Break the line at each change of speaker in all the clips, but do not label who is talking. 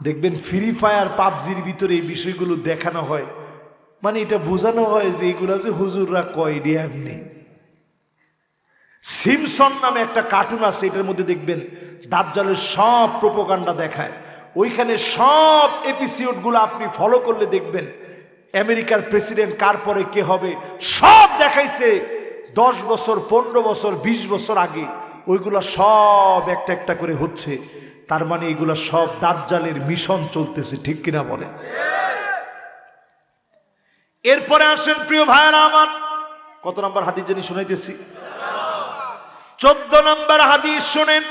দেখবেন free fire পাবজির ভিতরে এই বিষয়গুলো দেখানো হয়। মানে এটা বোঝানো হয় যে এগুলো যে হুজুররা কয় এমনি সিমসন নামে একটা কার্টুন আছে, এটার মধ্যে দেখবেন দাজ্জালের সব প্রোপোকাণ্ডা দেখায়। ওইখানে সব এপিসোডগুলো আপনি ফলো করলে দেখবেন আমেরিকার প্রেসিডেন্ট কার পরে কে হবে, সব দেখাইছে। দশ বছর, পনেরো বছর, বিশ বছর আগে ওইগুলো সব একটা একটা করে হচ্ছে। তার মানে এগুলো সব দাজ্জালের মিশন চলতেছে, ঠিক কিনা বলেন এরপরে আসেন প্রিয় ভাইয়েরা আমার, কত নম্বর হাদিস জানি শুনাইতেছি? চোদ্দ নম্বর হাদিস শোনেন,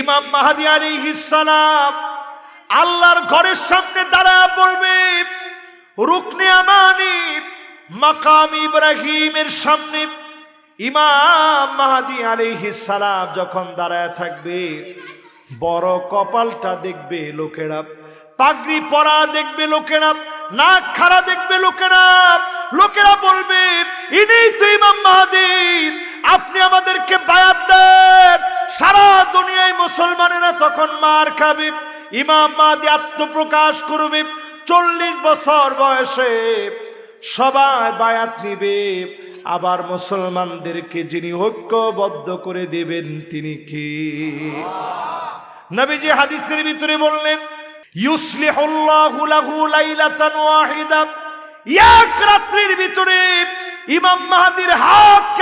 ইমাম মাহাদি আলী সালাম আল্লাহর ঘরের সামনে দাঁড়ায় পড়বে রুকনে আমানি মাকাম ইব্রাহিমের সামনে। ইমাম মাহাদি আলী সালাম যখন দাঁড়ায় থাকবে বড় কপালটা দেখবে লোকেরা, পাগড়ি পরা দেখবে লোকেরা, নাক খাড়া দেখবে লোকেরা। লোকেরা বলবে, ইনি তো ইমাম মাহাদি আপনি আমাদেরকে বায়াত দেন। সারা দুনিয়ায় মুসলমানেরা তখন মার খাবে, ইমাম মাহাদি আত্মপ্রকাশ করবে, চল্লিশ বছর বয়সে সবাই বায়াত নিবে। আবার মুসলমানদেরকে যিনি ঐক্যবদ্ধ করে দেবেন তিনি কি? নবীজি হাদিসের ভিতরে বললেন লাহু এক রাত্রির ভিতরে ইমাম মাহাদির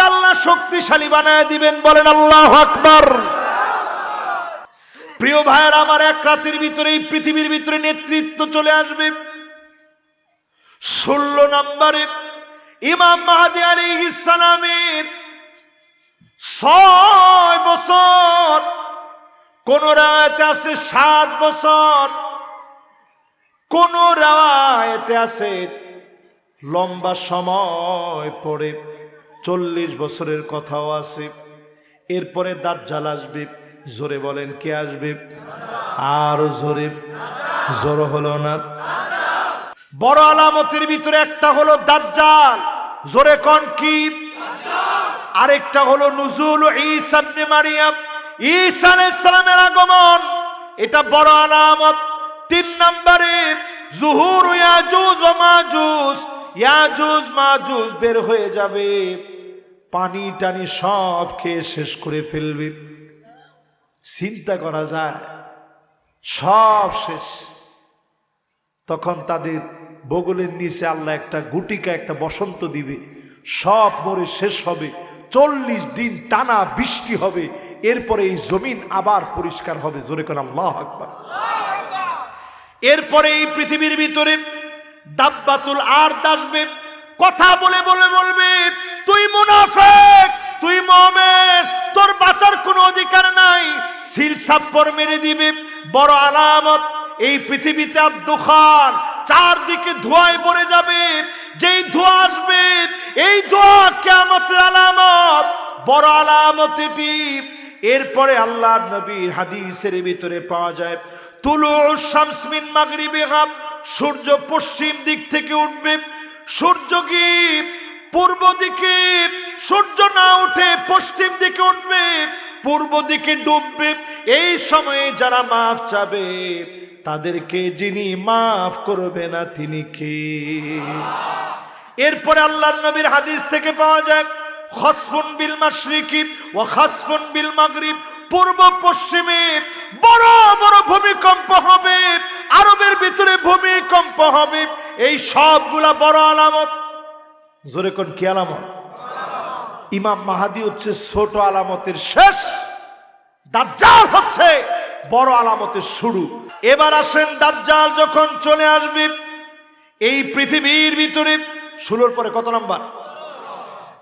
আল্লাহ শক্তিশালী বানায় দিবেন, বলেন আল্লাহ আকবার। প্রিয় ভাইয়ের, আমার এক রাতের ভিতরে পৃথিবীর ভিতরে নেতৃত্ব চলে আসবে। ষোলো নম্বরে ইমাম মাহাদি আলী ইসালামের ছয় বছর কোন রায়তে আছে সাত বছর, কোন রায়তে আছে লম্বা সময় পরে চল্লিশ বছরের কথাও আছে। এরপরে দাঁত জাল আসবে, জোরে বলেন কে আসবে? আর জোরে, জোর হলো না। বড় আলামতের ভিতরে একটা হলো দাজ্জাল, জোরে কন কি? আরেকটা হলো নজুল ঈসাবনে মারিয়াম। ঈসা আলাইহিস সালামের আগমন, এটা বড় আলামত। তিন নম্বরে, জুহুর ইয়াজুজ ও মাজুজ, ইয়াজুজ মাজুজ বের হয়ে যাবে। পানি টানি সব খেয়ে শেষ করে ফেলবে। চিন্তা করা যায়, সব শেষ। তখন তাদের বগলের নিচে আল্লাহ একটা গুটিকা, একটা বসন্ত দিবে। সব মরে শেষ হবে, চল্লিশ দিন টানা বৃষ্টি হবে। এরপরে এই জমিন আবার পরিষ্কার হবে। জোরে করে আল্লাহ আকবার। এরপরে এই পৃথিবীর ভিতরে দাব্বাতুল আর দাসবে কথা বলে বলে বলবে, তুই মুনাফেক, তুই মমেন, তোর বাঁচার কোনো অধিকার নাই। সিল সাপ্পর মেরে দিবে। বড় আলামত, এই পৃথিবীতে আর দুখান চারদিকে ধোঁয়ায় পড়ে যাবে। যেই ধোঁয়া আসবে, এই ধোঁয়া কেমতের আলামত। বড় আলামত এটি। এরপরে আল্লাহ নবীর হাদিসের ভিতরে পাওয়া যায়, তুলু শামসমিন মাগরিবে গাব, সূর্য পশ্চিম দিক থেকে উঠবে, সূর্য কি পূর্ব দিকে, সূর্য না উঠে পশ্চিম দিকে উঠবে, পূর্ব দিকে ডুববে, এই সময়ে যারা মাফ চাবে, তাদেরকে যিনি মাফ করবে না, তিনি কে? এরপরে আল্লাহ নবীর হাদিস থেকে পাওয়া যায় খসফুন বিল মাশরিকি ও খাসফুন বিল মাগরিব। পূর্ব পশ্চিমে বড় বড় ভূমিকম্প হবে, আরবের ভিতরে ভূমিকম্প হবে। এই সবগুলা বড় আলামত। জোরে কোন কি আলামত? ইমাম মাহাদি হচ্ছে ছোট আলামতের শেষ, দাজ্জাল হচ্ছে বড় আলামতের শুরু। এবার আসেন দাজ্জাল যখন চলে আসবে, এই পৃথিবীর ভিতরে, ষোলোর পরে কত নাম্বার?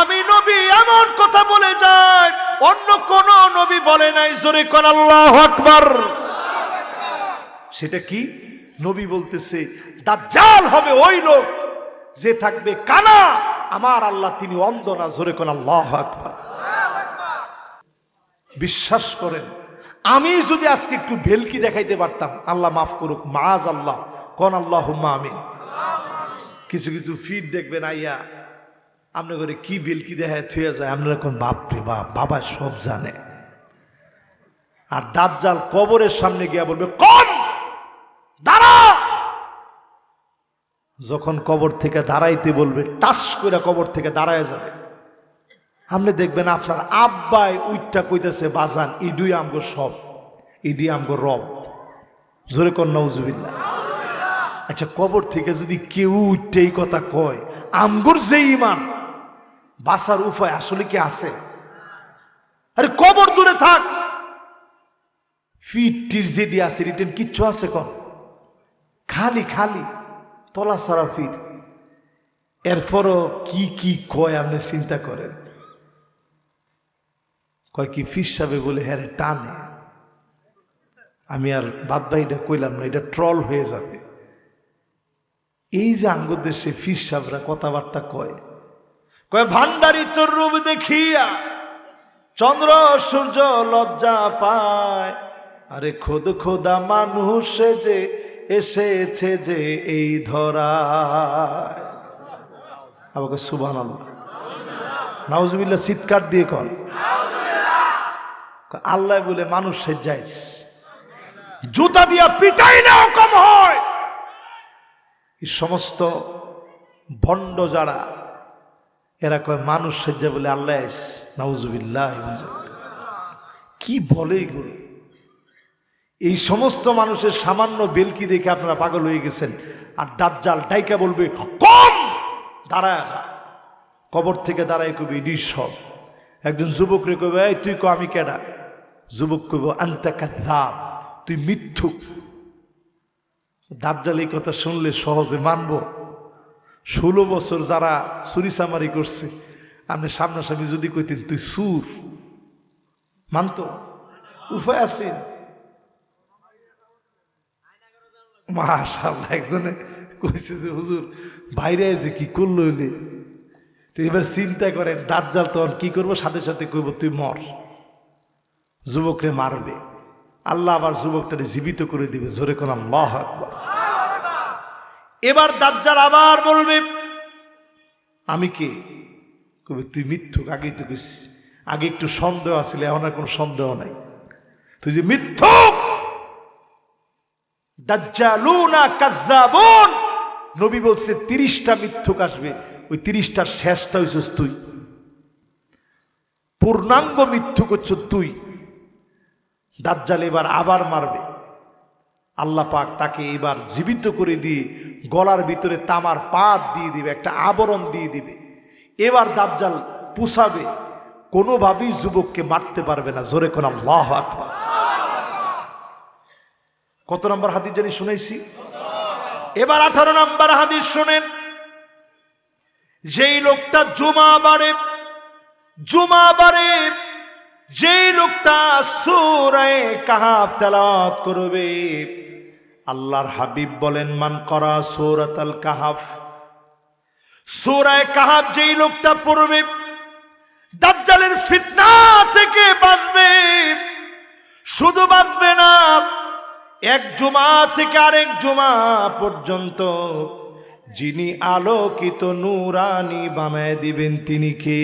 আমি নবী এমন কথা বলে যাই, অন্য কোন নবী বলে নাই, জোরে কর, আল্লাহ আকবার। সেটা কি? নবী বলতেছে, দাজ্জাল হবে ওই লোক যে থাকবে কানা, আমার আল্লাহ তিনি অন্ধ না, জোরে কোন আল্লাহ বিশ্বাস করেন, আমি যদি আজকে একটু ভেলকি দেখাইতে পারতাম, আল্লাহ মাফ করুক মাজ আল্লাহ, কোন আল্লাহ আমিন। কিছু কিছু ফিট দেখবেন আইয়া আপনার ঘরে কি বেলকি দেখায় থুয়ে যায়? আপনারা কোন বাপরে বাপ, বাবা সব জানে। আর দাজ্জাল কবরের সামনে গিয়া বলবে, কোন? দাঁড়া! যখন কবর থেকে দাঁড়াইতে বলবে, টাস করে কবর থেকে দাঁড়ায় যাবে। আপনি দেখবেন আপনার আব্বাই উইটটা কইতেছে, বাজান, ইডুই আমগো সব ইডি আমগো রব। জোরে কর নৌজুবিল্লা আচ্ছা কবর থেকে যদি কেউ উঠতে এই কথা কয়, আমগুর যে ইমান বাসার উপায় আসলে কি আছে? আরে কবর দূরে থাক। ফিট টির যেটি আছে, রিটেন কিচ্ছু আছে কন? খালি খালি, তলা সারা ফিট। এরপরও কি কি কয় আপনি চিন্তা করেন? কয় কি ফিস সাবে বলে হ্যাঁ টানে। আমি আর বাদ বাকিটা কইলাম না, এটা ট্রল হয়ে যাবে। এই যে আঙ্গুর দেশে ফিস সাবরা কথাবার্তা কয় কয়, ভান্ডারি তোর রূপ দেখিয়া চন্দ্র, সূর্য লজ্জা পায়। আরে খোদ খোদা মানুষে যে এসেছে যে এই ধরা আমাকে চিৎকার দিয়ে কন। আল্লাহ বলে মানুষ সেজাইস জুতা দিয়া পিটাই না কম হয়। এই সমস্ত ভণ্ড যারা এরা কয়, মানুষ সেজা বলে, আল্লাহ নাউজুবিল্লাহ কি বলে এগুলো? এই সমস্ত মানুষের সামান্য বেলকি দেখে আপনারা পাগল হয়ে গেছেন। আর দাজ্জাল ডাইকা বলবে, কম! দাঁড়ায়। কবর থেকে দাঁড়ায় কবি ইডি সব একজন যুবক রে কবে এই, তুই ক, আমি কেডা? যুবক কইব, আন্তা কাযাব তুই মিথ্যুক। দাজ্জাল এই কথা শুনলে সহজে মানব। ষোলো বছর যারা চুরিচামারি করছে, আপনি সামনাসামনি যদি কইতেন, তুই সুর মানতো? উপায় আছে? মাশাল্লাহ একজনে কইছে যে, হুজুর, বাইরে এসে কি করল হইলে তো এবার চিন্তা করেন দাঁত জাল তখন কি করব? সাথে সাথে কইব, তুই মর, যুবকরে মারবে, আল্লাহ আবার যুবকটারে জীবিত করে দিবে। জোরে কোন আল্লাহ আকবার। এবার দাজ্জাল আবার বলবে, আমি কে? কবি, তুই মিথ্যুক আগেই তো কইস। আগে একটু সন্দেহ আসলে এখন আর কোনো সন্দেহ নাই। তুই যে মিথ্যুক নবী বলছে, তিরিশটা মিথ্যুক আসবে, ওই তিরিশটার শেষটা হইছিস তুই। পূর্ণাঙ্গ মিথ্যুক হচ্ছ তুই। দাজ্জাল এবার আবার মারবে। আল্লাহ পাক তাকে এবার জীবিত করে দিয়ে গলার ভিতরে তামার পাত দিয়ে দিবে, একটা আবরণ দিয়ে দিবে। এবার দাজ্জাল পুষাবে, কোনোভাবেই যুবককে মারতে পারবে না। জোরে কোন আল্লাহ আকবার। কত নম্বর হাদিস জানি শুনেছি? এবার আঠারো নম্বর হাদিস শোনেন। যেই লোকটা জুমা বারে জুমা বারে যেই লোকটা সুরায় কাহাব তেলাওয়াত করবে, আল্লাহর হাবিব বলেন, মান করা সৌরাতাল কাহাফ। সুরায় কাহাব যেই লোকটা পড়বে, দাজ্জালের ফিতনা থেকে বাঁচবে। শুধু বাঁচবে না, এক জুমা থেকে আরেক জুমা পর্যন্ত যিনি আলোকিত নূরানি বানায় দিবেন তিনি কে?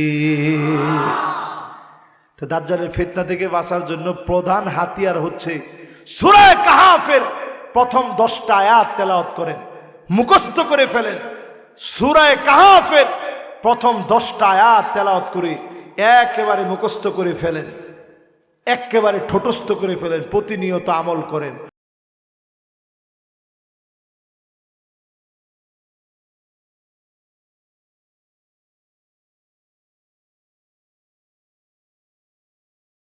তো দাজ্জালের ফেতনা থেকে বাঁচার জন্য প্রধান হাতিয়ার হচ্ছে সুরায় কাহাফের প্রথম দশটা আয়াত তেলাওয়াত করেন, মুখস্থ করে ফেলেন। সুরায় কাহাফের প্রথম দশটা আয়াত তেলাওয়াত করে একেবারে মুখস্থ করে ফেলেন, একেবারে ঠোটস্থ করে ফেলেন, প্রতিনিয়ত আমল করেন।